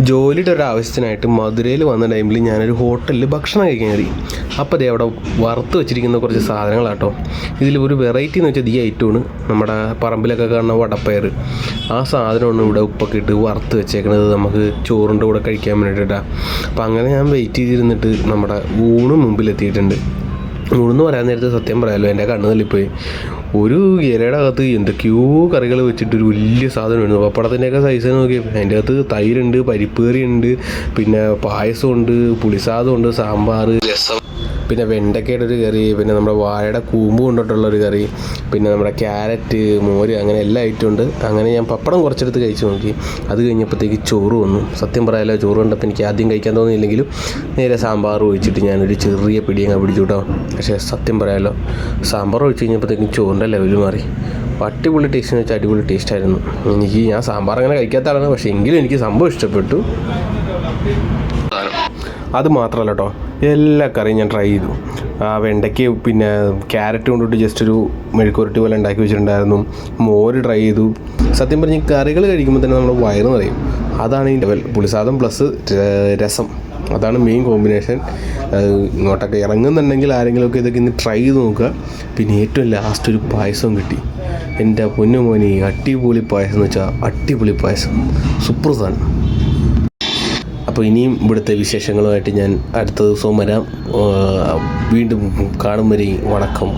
ജോലിയുടെ ഒരു ആവശ്യത്തിനായിട്ട് മധുരയിൽ വന്ന ടൈമിൽ ഞാനൊരു ഹോട്ടലിൽ ഭക്ഷണം കഴിക്കാൻ കയറി. അപ്പോൾ അതേ അവിടെ വറുത്ത് വെച്ചിരിക്കുന്ന കുറച്ച് സാധനങ്ങളാട്ടോ. ഇതിൽ ഒരു വെറൈറ്റി എന്ന് വെച്ചാൽ ഈ ഐറ്റമാണ്. നമ്മുടെ പറമ്പിലൊക്കെ കാണുന്ന വടപ്പയർ ആ സാധനമാണ് ഇവിടെ ഉപ്പൊക്കെ ഇട്ട് വറുത്ത് വെച്ചേക്കണത്. നമുക്ക് ചോറിന്റെ കൂടെ കഴിക്കാൻ വേണ്ടിയിട്ടാണ് അപ്പോൾ അങ്ങനെ ഞാൻ വെയിറ്റ് ചെയ്തിരുന്നിട്ട് നമ്മുടെ ഊണ് മുമ്പിലെത്തിയിട്ടുണ്ട്. ഊണെന്ന് പറയാൻ നേരത്തെ സത്യം പറയാമല്ലോ എന്റെ കണ്ണ് തള്ളിപ്പോയി. ഒരു ഇലയുടെ അകത്ത് എന്തൊക്കെയോ കറികൾ വെച്ചിട്ട് ഒരു വലിയ ഉണ്ട് പപ്പടത്തിന്റെയൊക്കെ സൈസ് നോക്കി അതിന്റെ അകത്ത് തൈരുണ്ട് പരിപ്പ് കറിയുണ്ട് പിന്നെ പായസമുണ്ട് പുളിസാദമുണ്ട് സാമ്പാർ രസം. പിന്നെ വെണ്ടയ്ക്കയുടെ ഒരു കറി പിന്നെ നമ്മുടെ വാഴയുടെ കൂമ്പ് കൊണ്ടിട്ടുള്ള ഒരു കറി പിന്നെ നമ്മുടെ ക്യാരറ്റ് മോര് അങ്ങനെ എല്ലാ ഐറ്റം ഉണ്ട്. അങ്ങനെ ഞാൻ പപ്പടം കുറച്ചെടുത്ത് കഴിച്ചു നോക്കി. അത് കഴിഞ്ഞപ്പോഴത്തേക്ക് ചോറ് വന്നു. സത്യം പറയാലോ ചോറ് കണ്ടപ്പോൾ എനിക്ക് ആദ്യം കഴിക്കാൻ തോന്നിയില്ലെങ്കിലും നേരെ സാമ്പാർ ഒഴിച്ചിട്ട് ഞാനൊരു ചെറിയ പിടി അങ്ങ് പിടിച്ചു കേട്ടോ. പക്ഷേ സത്യം പറയാലോ സാമ്പാർ ഒഴിച്ച് കഴിഞ്ഞപ്പോഴത്തേക്കും ചോറിന്റെ ലെവൽ മാറി. അടിപൊളി ടേസ്റ്റ് എന്ന് വെച്ചാൽ അടിപൊളി ടേസ്റ്റ് ആയിരുന്നു. എനിക്ക് ഞാൻ സാമ്പാർ അങ്ങനെ കഴിക്കാത്ത ആളാണ് പക്ഷേ എങ്കിലും എനിക്ക് സംഭവം ഇഷ്ടപ്പെട്ടു. അത് മാത്രമല്ല കേട്ടോ എല്ലാ കറിയും ഞാൻ ട്രൈ ചെയ്തു. ആ വെണ്ടയ്ക്ക് പിന്നെ ക്യാരറ്റ് കൊണ്ടിട്ട് ജസ്റ്റ് ഒരു മെഴുക്കുരട്ടി പോലെ ഉണ്ടാക്കി വെച്ചിട്ടുണ്ടായിരുന്നു. മോര് ട്രൈ ചെയ്തു. സത്യം പറഞ്ഞ് കറികൾ കഴിക്കുമ്പോൾ തന്നെ നമ്മൾ വയറ് നിറയും. അതാണ് ഈ ലെവൽ പുളിസാദം പ്ലസ് രസം. അതാണ് മെയിൻ കോമ്പിനേഷൻ ഇങ്ങോട്ടൊക്കെ ഇറങ്ങുന്നുണ്ടെങ്കിൽ ആരെങ്കിലുമൊക്കെ ഇതൊക്കെ ഇന്ന് ട്രൈ ചെയ്ത് നോക്കുക. പിന്നെ ഏറ്റവും ലാസ്റ്റ് ഒരു പായസവും കിട്ടി. എന്റെ പൊന്നു മോനി അടിപൊളി പായസം എന്ന് വെച്ചാൽ അടിപൊളി പായസം. സൂപ്പർ സാധനം. അപ്പോൾ ഇനിയും ഇവിടുത്തെ വിശേഷങ്ങളുമായിട്ട് ഞാൻ അടുത്ത ദിവസവും വരാം. വീണ്ടും കാണും വരെ വണക്കം.